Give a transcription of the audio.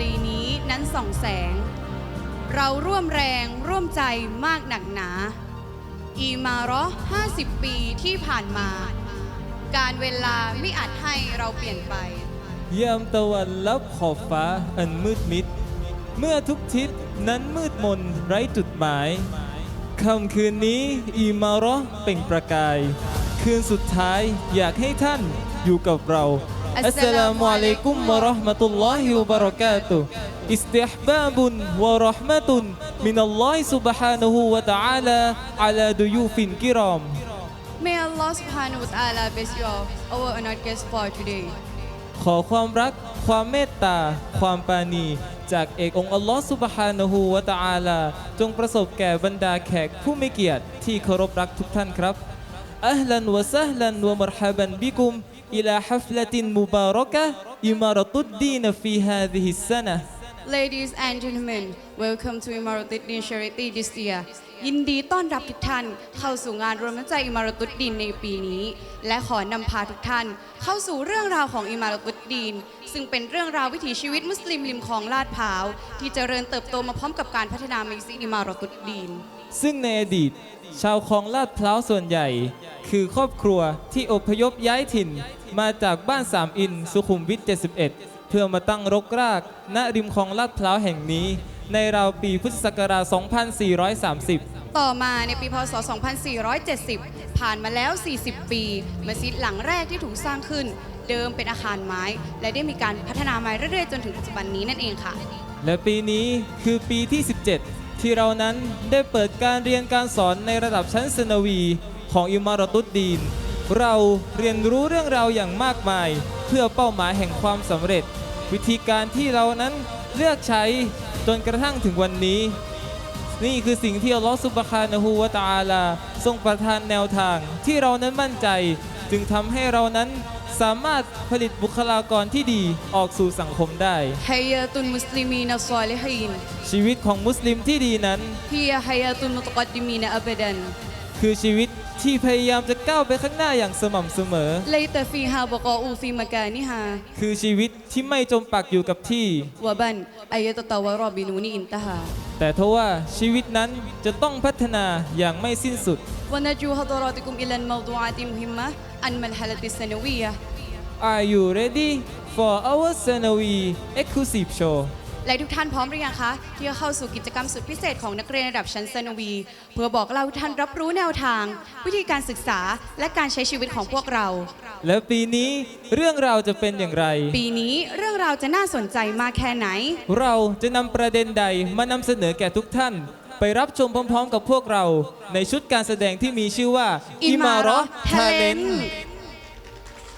รีนี้นั้นส่องแสง เราร่วมแรงร่วมใจมากหนักหนา อีมาเรอ50 ปีที่ผ่านมา การเวลาไม่อาจให้เราเปลี่ยนไป ยามตะวันลับขอบฟ้าอันมืดมิด เมื่อทุกทิศนั้นมืดมนไร้จุดหมายค่ำคืนนี้อีมารอเปล่งประกาย คืนสุดท้ายอยากให้ท่านอยู่กับเรา อัสสลามุอะลัยกุมวะเราะห์มะตุลลอฮิวะบะเราะกาตุฮ์อิสติฮบาบุนวะเราะห์มะตุนมินัลลอฮิซุบฮานะฮูวะตะอาลาอะลาดุยูฟินกิรอม May Allah subhanahu wa ta'ala bless you all, our honored guest for today. ขอความรัก ความเมตตา ความปราณีจากเอกองค์อัลลอฮ์สุบฮานะฮูวะตะอาลา จงประสบแก่บรรดาแขกผู้มีเกียรติที่เคารพรักทุกท่านครับอัลลันวะซะฮลันวะมรฮบันบิกุมอิลาฮัฟละตินมุบารักะห์อิม إلى حفلة مباركة إمارة الدين في هذه السنة Ladies and gentlemen, welcome to Imaratuddin Charity this year. ยินดีต้อนรับทุกท่านเข้าสู่งานรวมน้ำใจอิมารุตุดดินในปีนี้ และขอนำพาทุกท่านเข้าสู่เรื่องราวของอิมารุตุด ดินซึ่งเป็นเรื่องราววิถีชีวิตมุสลิมริมของลาดพร้าว ที่เจริญเติบโตมาพร้อมกับการพัฒนามัสยิดอิมารุตุดดินซึ่งในอดีต ชาวคลองลาดพร้าวส่วนใหญ่ คือครอบครัวที่อพยพย้ายถิ่น มาจากบ้านสามอินสุขุมวิท 71 เพื่อมาตั้งรกราก ณริมคลองลาดพร้าวแห่งนี้ ในราวปีพุทธศักราช 2430ต่อมาในปีพศ 2470 ผ่านมาแล้ว 40 ปี มัสยิดหลังแรกที่ถูกสร้างขึ้น เดิมเป็นอาคารไม้ และได้มีการพัฒนามาเรื่อยๆ จนถึงปัจจุบันนี้นั่นเองค่ะ และปีนี้คือปีที่ 17 ที่เรานั้นได้เปิดการเรียนการสอนในระดับชั้นสนวีของอิมารตุดดีน เราเรียนรู้เรื่องราวอย่างมากมาย เพื่อเป้าหมายแห่งความสำเร็จ วิธีการที่เรานั้นเลือกใช้จนกระทั่งถึงวันนี้ นี่คือสิ่งที่อัลลอฮฺสุบคานะฮูวะตาลา ทรงประทานแนวทาง ที่เรานั้นมั่นใจ จึงทำให้เรานั้นสามารถผลิตบุคลากรที่ดีออกสู่สังคมได้ฮยาตุนมุสลิมีนัสซอลิฮีนชีวิตของมุสลิมที่ดีนั้นฮียฮยาตุนมุตกัดมีนอับดัน คือชีวิตที่พยายามจะก้าวไปข้างหน้าอย่างสม่ำเสมอ ليت فيها بقاء في مكانها คือชีวิตที่ไม่จมปักอยู่กับที่ وبن أن يتطور بنون انتهى แต่ทว่าชีวิตนั้นจะต้องพัฒนาอย่างไม่สิ้นสุด ونرجو حضراتكم إلى الموضوعات المهمة المرحلة الثانوية Are you ready for our Sanawi exclusive show และทุกท่านพร้อมหรือยังคะ ที่จะเข้าสู่กิจกรรมสุดพิเศษของนักเรียนระดับชั้นสนวี เพื่อบอกเล่าให้ท่านรับรู้แนวทาง วิธีการศึกษาและการใช้ชีวิตของพวกเรา และปีนี้เรื่องราวจะเป็นอย่างไร ปีนี้เรื่องราวจะน่าสนใจมากแค่ไหน เราจะนำประเด็นใดมานำเสนอแก่ทุกท่าน ไปรับชมพร้อม ๆ กับพวกเรา ในชุดการแสดงที่มีชื่อว่า Imara Imara Talent Talent